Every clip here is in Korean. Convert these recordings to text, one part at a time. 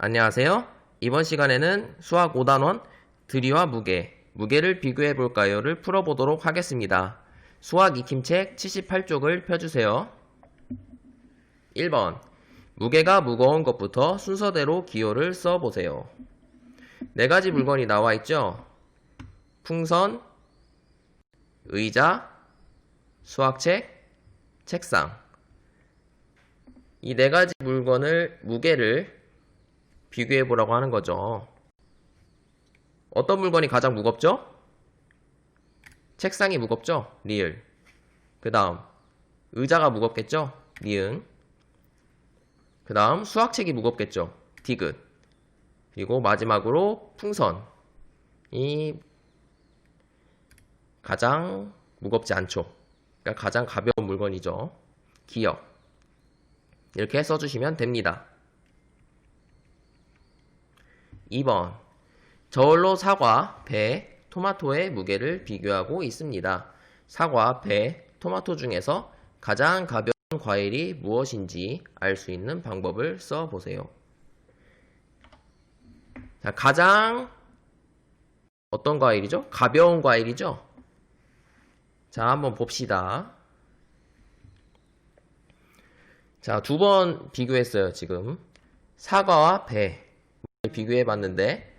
안녕하세요. 이번 시간에는 수학 5단원 들이와 무게, 무게를 비교해 볼까요를 풀어보도록 하겠습니다. 수학 익힘책 78쪽을 펴주세요. 1번 무게가 무거운 것부터 순서대로 기호를 써보세요. 네 가지 물건이 나와 있죠? 풍선, 의자, 수학책, 책상. 이 네 가지 물건을 무게를 비교해 보라고 하는 거죠. 어떤 물건이 가장 무겁죠? 책상이 무겁죠? 리을. 그 다음, 의자가 무겁겠죠? 니은. 그 다음, 수학책이 무겁겠죠? 디귿. 그리고 마지막으로 풍선이 가장 무겁지 않죠. 그러니까 가장 가벼운 물건이죠. 기억. 이렇게 써주시면 됩니다. 2번. 저울로 사과, 배, 토마토의 무게를 비교하고 있습니다. 사과, 배, 토마토 중에서 가장 가벼운 과일이 무엇인지 알 수 있는 방법을 써보세요. 자, 가장 어떤 과일이죠? 가벼운 과일이죠? 자, 한번 봅시다. 자, 두 번 비교했어요, 지금. 사과와 배. 비교해 봤는데,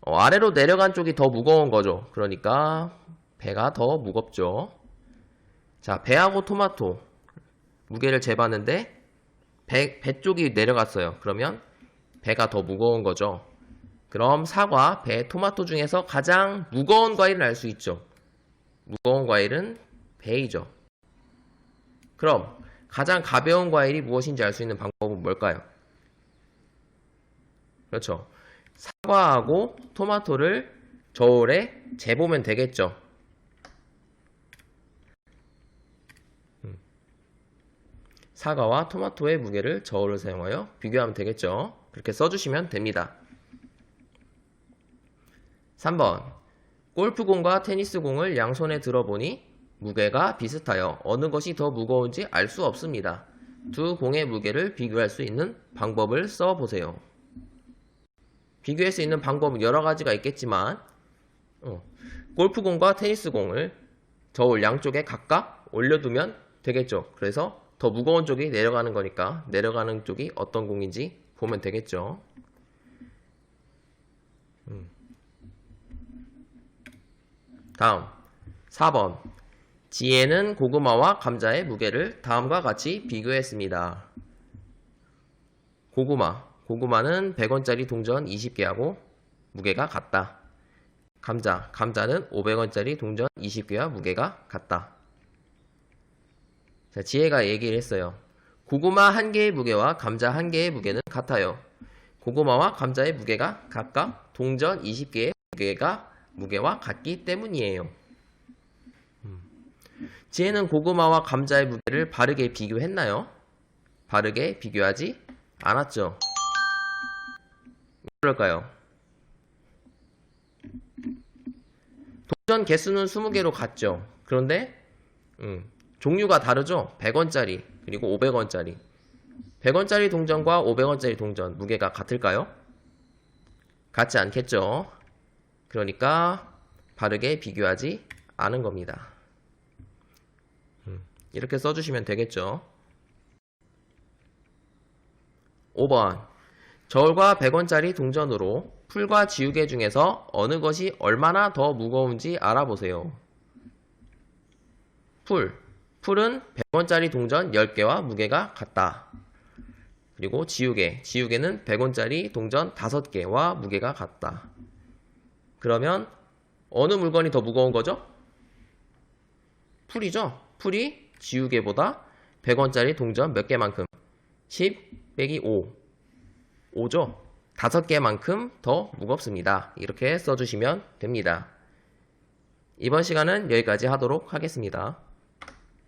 어, 아래로 내려간 쪽이 더 무거운 거죠. 그러니까, 배가 더 무겁죠. 자, 배하고 토마토. 무게를 재봤는데, 배, 배 쪽이 내려갔어요. 그러면, 배가 더 무거운 거죠. 그럼 사과, 배, 토마토 중에서 가장 무거운 과일을 알 수 있죠. 무거운 과일은 배이죠. 그럼 가장 가벼운 과일이 무엇인지 알 수 있는 방법은 뭘까요? 그렇죠. 사과하고 토마토를 저울에 재보면 되겠죠. 음. 사과와 토마토의 무게를 저울을 사용하여 비교하면 되겠죠. 그렇게 써주시면 됩니다. 3번. 골프공과 테니스공을 양손에 들어보니 무게가 비슷하여 어느 것이 더 무거운지 알 수 없습니다. 두 공의 무게를 비교할 수 있는 방법을 써보세요. 비교할 수 있는 방법은 여러 가지가 있겠지만 어, 골프공과 테니스공을 저울 양쪽에 각각 올려두면 되겠죠. 그래서 더 무거운 쪽이 내려가는 거니까 내려가는 쪽이 어떤 공인지 보면 되겠죠. 음. 다음 4번 지혜는 고구마와 감자의 무게를 다음과 같이 비교했습니다. 고구마 고구마는 100원짜리 동전 20개하고 무게가 같다. 감자 감자는 500원짜리 동전 20개와 무게가 같다. 자, 지혜가 얘기를 했어요. 고구마 한 개의 무게와 감자 한 개의 무게는 같아요. 고구마와 감자의 무게가 각각 동전 20개의 무게가 무게와 같기 때문이에요. 음. 지혜는 고구마와 감자의 무게를 바르게 비교했나요? 바르게 비교하지 않았죠. 왜 그럴까요? 동전 개수는 20개로 같죠. 그런데 음, 종류가 다르죠. 100원짜리 그리고 500원짜리 100원짜리 동전과 500원짜리 동전 무게가 같을까요? 같지 않겠죠. 그러니까 바르게 비교하지 않은 겁니다. 음, 이렇게 써주시면 되겠죠. 5번 저울과 100원짜리 동전으로 풀과 지우개 중에서 어느 것이 얼마나 더 무거운지 알아보세요. 풀 풀은 100원짜리 동전 10개와 무게가 같다. 그리고 지우개 지우개는 100원짜리 동전 5개와 무게가 같다. 그러면 어느 물건이 더 무거운 거죠? 풀이죠. 풀이 지우개보다 100원짜리 동전 몇 개만큼? 10 빼기 5. 5죠. 5개만큼 더 무겁습니다. 이렇게 써주시면 됩니다. 이번 시간은 여기까지 하도록 하겠습니다.